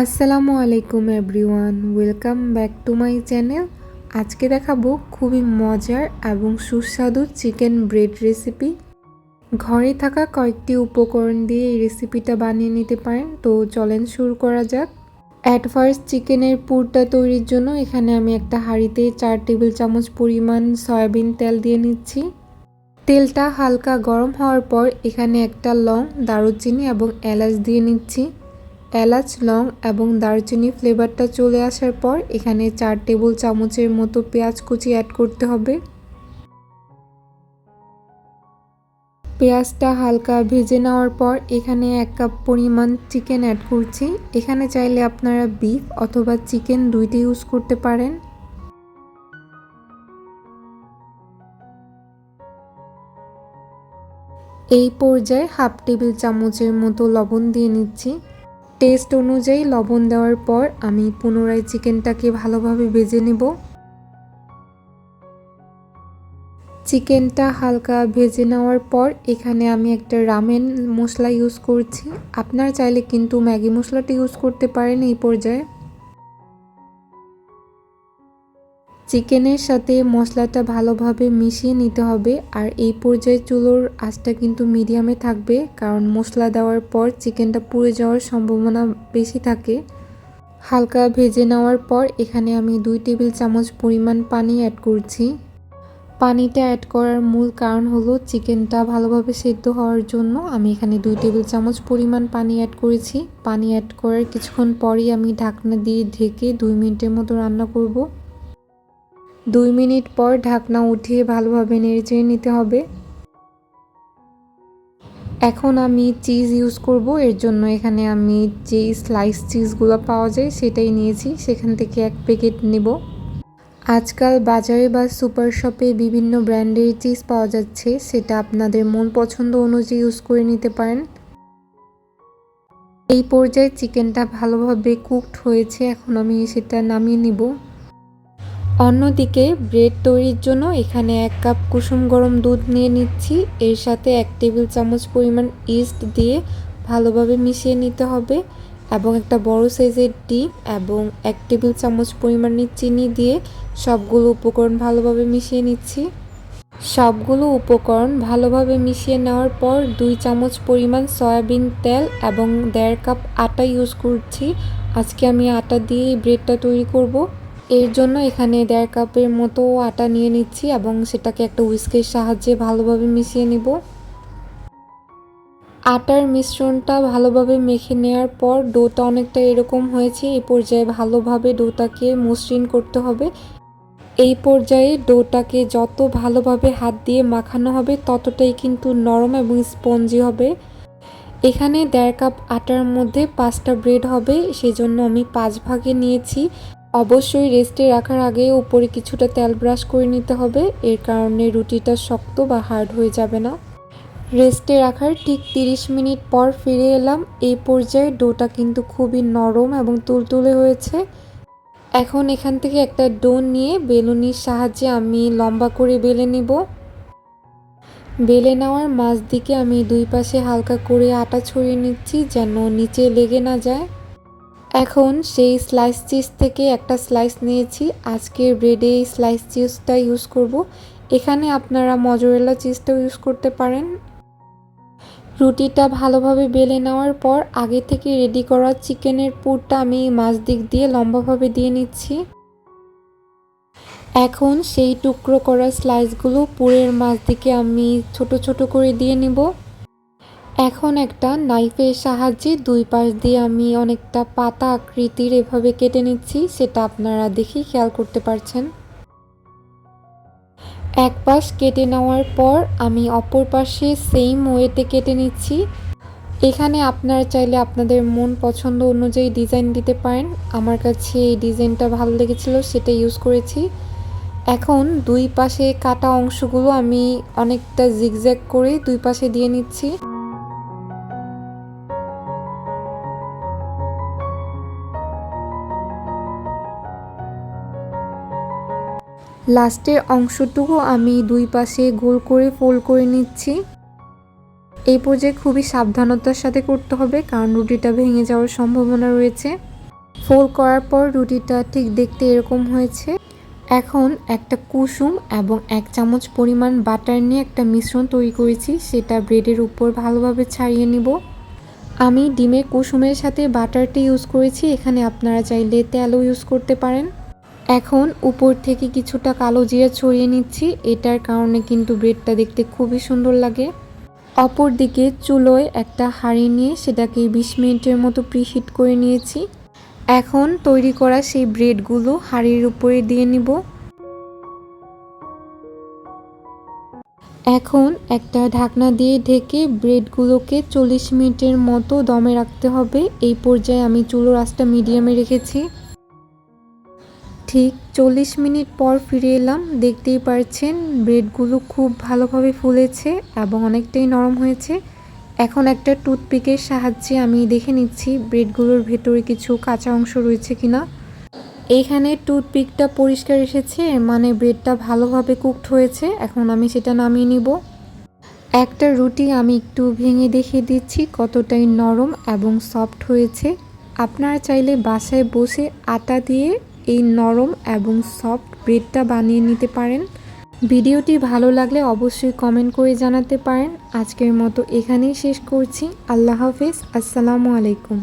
আসসালামু আলাইকুম everyone, welcome back to my channel. আজকে দেখাবো খুবই মজার এবং সুস্বাদু চিকেন ব্রেড রেসিপি। ঘরে থাকা কয়েকটি উপকরণ দিয়ে এই রেসিপিটা বানিয়ে নিতে পারেন। তো চলেন শুরু করা যাক। অ্যাট ফার্স্ট চিকেনের পুরটা তৈরির জন্য এখানে আমি একটা হাঁড়িতে চার টেবিল চামচ পরিমাণ সয়াবিন তেল দিয়ে নিচ্ছি। তেলটা হালকা গরম হওয়ার পর এখানে একটা লং দারুচিনি এবং এলাচ দিয়ে নিচ্ছি। এলাচ, লং এবং দারচিনি ফ্লেভারটা চলে আসার পর এখানে চার টেবিল চামচের মতো পেঁয়াজ কুচি অ্যাড করতে হবে। পেঁয়াজটা হালকা ভেজে নেওয়ার পর এখানে এক কাপ পরিমাণ চিকেন অ্যাড করছি। এখানে চাইলে আপনারা বিফ অথবা চিকেন দুইটি ইউজ করতে পারেন। এই পর্যায়ে হাফ টেবিল চামচের মতো লবণ দিয়ে নিচ্ছি। টেস্ট অনুযায়ী লবণ দেওয়ার পর আমি পুনরায় চিকেনটাকে ভালোভাবে ভেজে নেব। চিকেনটা হালকা ভেজে নেওয়ার পর এখানে আমি একটা রামেন মশলা ইউজ করছি। আপনার চাইলে কিন্তু ম্যাগি মশলাটা ইউজ করতে পারেন এই পর্যায়ে। চিকেনের সাথে মশলাটা ভালোভাবে মিশিয়ে নিতে হবে। আর এই পর্যায়ে চুলোর আঁচটা কিন্তু মিডিয়ামে থাকবে, কারণ মশলা দেওয়ার পর চিকেনটা পুড়ে যাওয়ার সম্ভাবনা বেশি থাকে। হালকা ভেজে নেওয়ার পর এখানে আমি দুই টেবিল চামচ পরিমাণ পানি অ্যাড করছি। পানিটা অ্যাড করার মূল কারণ হলো চিকেনটা ভালোভাবে সেদ্ধ হওয়ার জন্য আমি এখানে দুই টেবিল চামচ পরিমাণ পানি অ্যাড করেছি। পানি অ্যাড করার কিছুক্ষণ পরই আমি ঢাকনা দিয়ে ঢেকে দুই মিনিটের মতো রান্না করব। দুই মিনিট পর ঢাকনা উঠিয়ে ভালোভাবে নেড়েচেড়ে নিতে হবে। এখন আমি চিজ ইউজ করব, এর জন্য এখানে আমি যে স্লাইস চিজগুলো পাওয়া যায় সেটাই নিয়েছি, সেখান থেকে এক প্যাকেট নেব। আজকাল বাজারে বা সুপার শপে বিভিন্ন ব্র্যান্ডের চিজ পাওয়া যাচ্ছে, সেটা আপনাদের মন পছন্দ অনুযায়ী ইউজ করে নিতে পারেন। এই পর্যায়ে চিকেনটা ভালোভাবে কুকড হয়েছে, এখন আমি সেটা নামিয়ে নিব। অন্যদিকে ব্রেড তৈরির জন্য এখানে এক কাপ কুসুম গরম দুধ নিয়ে নিচ্ছি। এর সাথে এক টেবিল চামচ পরিমাণ ইস্ট দিয়ে ভালোভাবে মিশিয়ে নিতে হবে এবং একটা বড় সাইজের ডিম এবং এক টেবিল চামচ পরিমাণে চিনি দিয়ে সবগুলো উপকরণ ভালোভাবে মিশিয়ে নিচ্ছি। সবগুলো উপকরণ ভালোভাবে মিশিয়ে নেওয়ার পর দুই চামচ পরিমাণ সয়াবিন তেল এবং দেড় কাপ আটা ইউজ করছি। আজকে আমি আটা দিয়ে ব্রেডটা তৈরি করব। এর জন্য এখানে দেড় কাপের মতো আটা নিয়ে নিচ্ছি এবং সেটাকে একটা উইস্কের সাহায্যে ভালোভাবে মিশিয়ে নিব। আটার মিশ্রণটা ভালোভাবে মেখে নেওয়ার পর ডোটা অনেকটা এরকম হয়েছে এই পর্যায়ে ভালোভাবে ডোটাকে মসৃণ করতে হবে। এই পর্যায়ে ডোটাকে যত ভালোভাবে হাত দিয়ে মাখানো হবে ততটাই কিন্তু নরম এবং স্পঞ্জি হবে। এখানে দেড় কাপ আটার মধ্যে পাঁচটা ব্রেড হবে, সেজন্য আমি পাঁচ ভাগে নিয়েছি। অবশ্যই রেস্টে রাখার আগে উপরে কিছুটা তেল ব্রাশ করে নিতে হবে। এর কারণে রুটিটা শক্ত বা হার্ড হয়ে যাবে না। রেস্টে রাখার ঠিক 30 মিনিট পর ফিরে এলাম। এই পর্যায়ে ডোটা কিন্তু খুবই নরম এবং তুলতুলে হয়েছে। এখন এখান থেকে একটা ডো নিয়ে বেলুনির সাহায্যে আমি লম্বা করে বেলে নিব। বেলে নেওয়ার মাঝ দিকে আমি দুই পাশে হালকা করে আটা ছড়িয়ে নিচ্ছি যেন নিচে লেগে না যায়। এখন সেই স্লাইস চিজ থেকে একটা স্লাইস নিয়েছি। আজকের ব্রেডে এই স্লাইস চিজটা ইউজ করব। এখানে আপনারা মজরেলা চিজটাও ইউজ করতে পারেন। রুটিটা ভালোভাবে বেলে নেওয়ার পর আগে থেকে রেডি করা চিকেনের পুরটা আমি মাছ দিক দিয়ে লম্বাভাবে দিয়ে নিচ্ছি। এখন সেই টুকরো করা স্লাইসগুলো পুরের মাছ দিকে আমি ছোট ছোট করে দিয়ে নিব। এখন একটা নাইফের সাহায্যে দুই পাশ দিয়ে আমি অনেকটা পাতা আকৃতির এভাবে কেটে নিচ্ছি, সেটা আপনারা দেখেই খেয়াল করতে পারছেন। এক পাশ কেটে নেওয়ার পর আমি অপর পাশে সেম ওয়েতে কেটে নিচ্ছি। এখানে আপনারা চাইলে আপনাদের মন পছন্দ অনুযায়ী ডিজাইন দিতে পারেন। আমার কাছে এই ডিজাইনটা ভালো লেগেছিল, সেটা ইউজ করেছি। এখন দুই পাশে কাটা অংশগুলো আমি অনেকটা জিগজ্যাগ করে দুই পাশে দিয়ে নিচ্ছি। লাস্টের অংশটুকু আমি দুই পাশে গোল করে ফোল্ড করে নিচ্ছি। এই পর্যায়ে খুবই সাবধানতার সাথে করতে হবে, কারণ রুটিটা ভেঙে যাওয়ার সম্ভাবনা রয়েছে। ফোল্ড করার পর রুটিটা ঠিক দেখতে এরকম হয়েছে। এখন একটা কুসুম এবং এক চামচ পরিমাণ বাটার নিয়ে একটা মিশ্রণ তৈরি করেছি, সেটা ব্রেডের উপর ভালোভাবে ছাড়িয়ে নিব। আমি ডিমের কুসুমের সাথে বাটারটি ইউজ করেছি, এখানে আপনারা চাইলে তেলও ইউজ করতে পারেন। এখন উপর থেকে কিছুটা কালো জিরা ছড়িয়ে নিচ্ছি। এটার কারণে কিন্তু ব্রেডটা দেখতে খুবই সুন্দর লাগে। অপর দিকে চুলোয় একটা হাঁড়ি নিয়ে সেটাকে বিশ মিনিটের মতো প্রিহিট করে নিয়েছি। এখন তৈরি করা সেই ব্রেডগুলো হাঁড়ির উপরে দিয়ে নিব। এখন একটা ঢাকনা দিয়ে ঢেকে ব্রেডগুলোকে চল্লিশ মিনিটের মতো দমে রাখতে হবে। এই পর্যায়ে আমি চুলোর আঁচটা মিডিয়ামে রেখেছি। ঠিক চল্লিশ মিনিট পর ফিরে এলাম। দেখতেই পারছেন, ব্রেডগুলো খুব ভালোভাবে ফুলেছে এবং অনেকটাই নরম হয়েছে। এখন একটা টুথপিকের সাহায্যে আমি দেখে নিচ্ছি ব্রেডগুলোর ভেতরে কিছু কাঁচা অংশ রয়েছে কিনা। এইখানে টুথপিকটা পরিষ্কার এসেছে মানে ব্রেডটা ভালোভাবে কুকড হয়েছে। এখন আমি সেটা নামিয়ে নিব। একটা রুটি আমি একটু ভেঙে দেখিয়ে দিচ্ছি কতটাই নরম এবং সফট হয়েছে। আপনারা চাইলে বাসায় বসে আটা দিয়ে এই নরম এবং সফট ব্রেডটা বানিয়ে নিতে পারেন। ভিডিওটি ভালো লাগলে অবশ্যই কমেন্ট করে জানাতে পারেন। আজকের মতো এখানেই শেষ করছি। আল্লাহ হাফিজ। আসসালামু আলাইকুম।